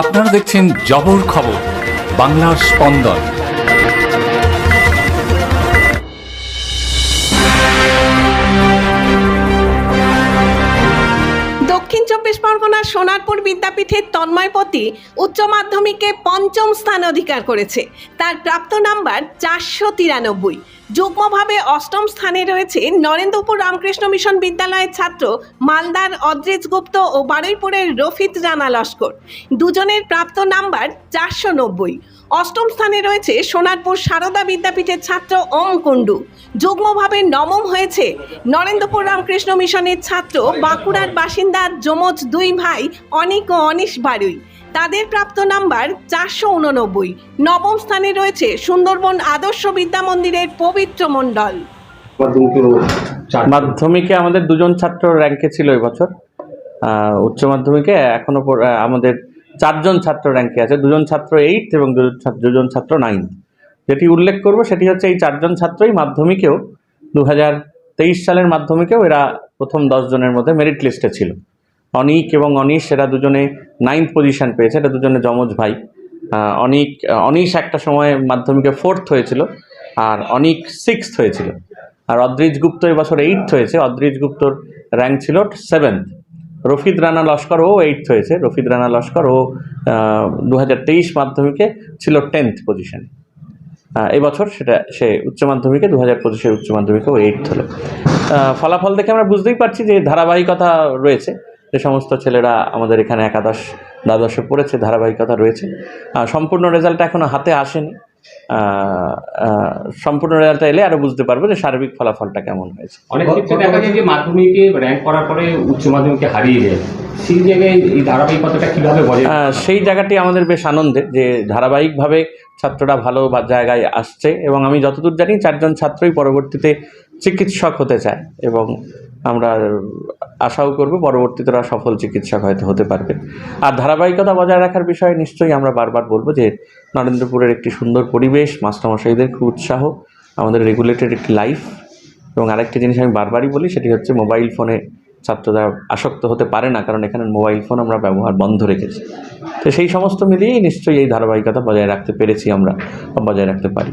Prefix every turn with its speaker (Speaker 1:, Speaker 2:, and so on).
Speaker 1: আপনারা দেখছেন জবর খবর, বাংলার স্পন্দন।
Speaker 2: দক্ষিণ চব্বিশ পরগনার সোনারপুর বিদ্যাপীঠের তন্ময়পতি উচ্চ মাধ্যমিকে পঞ্চম স্থান অধিকার করেছে। তার প্রাপ্ত নাম্বার চারশো তিরানব্বই। যুগ্মভাবে অষ্টম স্থানে রয়েছে নরেন্দ্রপুর রামকৃষ্ণ মিশন বিদ্যালয়ের ছাত্র মালদার অদ্রিজ গুপ্ত ও বারুইপুরের রফিত রানা লস্কর। দুজনের প্রাপ্ত নাম্বার চারশো নব্বই। অষ্টম স্থানে রয়েছে সোনারপুর সারদা বিদ্যাপীঠের ছাত্র ওম কুণ্ডু। যুগ্মভাবে নবম হয়েছে নরেন্দ্রপুর রামকৃষ্ণ মিশনের ছাত্র বাঁকুড়ার বাসিন্দা যমজ দুই ভাই অনিক ও অনিশ বারুই। তাদের প্রাপ্ত নাম্বার চারশো উননব্বই। নবম স্থানে রয়েছে সুন্দরবন আদর্শ বিদ্যা মন্দিরের পবিত্র মণ্ডল।
Speaker 3: মাধ্যমিকে আমাদের দুজন ছাত্র র্যাঙ্কে ছিল এবছর উচ্চ মাধ্যমিকে এখনও পর- আমাদের চারজন ছাত্র র্যাঙ্কে আছে। দুজন ছাত্র এইট এবং দুজন ছাত্র- নাইন যেটি উল্লেখ করব সেটি হচ্ছে এই চারজন ছাত্রই মাধ্যমিকেও দু হাজার তেইশ সালের মাধ্যমিকেও এরা প্রথম দশ জনের মধ্যে মেরিট লিস্টে ছিল। অনিক এবং অনিশ, এরা দুজনে নাইন্থ পজিশন পেয়েছে। এটা দুজনে যমজ ভাই। অনিক অনিশ একটা সময় মাধ্যমিকে ফোর্থ হয়েছিল আর অনিক সিক্সথ হয়েছিল। আর অদ্রিজ গুপ্ত এবছর এইটথ হয়েছে। অদ্রিজ গুপ্তর র্যাঙ্ক ছিল সেভেন্থ রফিদ রানা লস্কর ও এইটথ হয়েছে। রফিদ রানা লস্কর ও দু হাজার তেইশ মাধ্যমিকে ছিল টেন্থ পজিশনে এবছর সেটা, সে উচ্চ মাধ্যমিকে দু হাজার পঁচিশে উচ্চ ও এইটথ হলো। ফলাফল দেখে আমরা বুঝতেই পারছি যে ধারাবাহিকতা রয়েছে। যে সমস্ত ছেলেরা আমাদের এখানে একাদশ দ্বাদশে পড়েছে ধারাবাহিকতা রয়েছে। সম্পূর্ণ রেজাল্টটা এখনও হাতে আসেনি। সম্পূর্ণ রেজাল্টটা এলে আরও বুঝতে পারব যে সার্বিক ফলাফলটা কেমন হয়েছে।
Speaker 4: অনেক ক্ষেত্রে দেখা যায় যে মাধ্যমিকে র্যাঙ্ক করার পরে উচ্চ মাধ্যমিকে হারিয়ে যায়। সেই জায়গায় এই ধারাবাহিকতাটা কীভাবে
Speaker 3: আহ, সেই জায়গাটি আমাদের বেশ আনন্দের যে ধারাবাহিকভাবে ছাত্ররা ভালো বা জায়গায় আসছে এবং আমি যতদূর জানি চারজন ছাত্রই পরবর্তীতে চিকিৎসক হতে চায় এবং আমরা আশাও করব পরবর্তীতে ওরা সফল চিকিৎসক হয়তো হতে পারবে। আর ধারাবাহিকতা বজায় রাখার বিষয়ে নিশ্চয়ই আমরা বারবার বলব যে নরেন্দ্রপুরের একটি সুন্দর পরিবেশ, মাস্টারমশাইদের খুব উৎসাহ, আমাদের রেগুলেটেড একটি লাইফ এবং আরেকটি জিনিস আমি বারবারই বলি, সেটি হচ্ছে মোবাইল ফোনে ছাত্ররা আসক্ত হতে পারে না, কারণ এখানে মোবাইল ফোন আমরা ব্যবহার বন্ধ রেখেছি। তো সেই সমস্ত মিলিয়েই নিশ্চয়ই এই ধারাবাহিকতা বজায় রাখতে পেরেছি আমরা বজায় রাখতে পারি।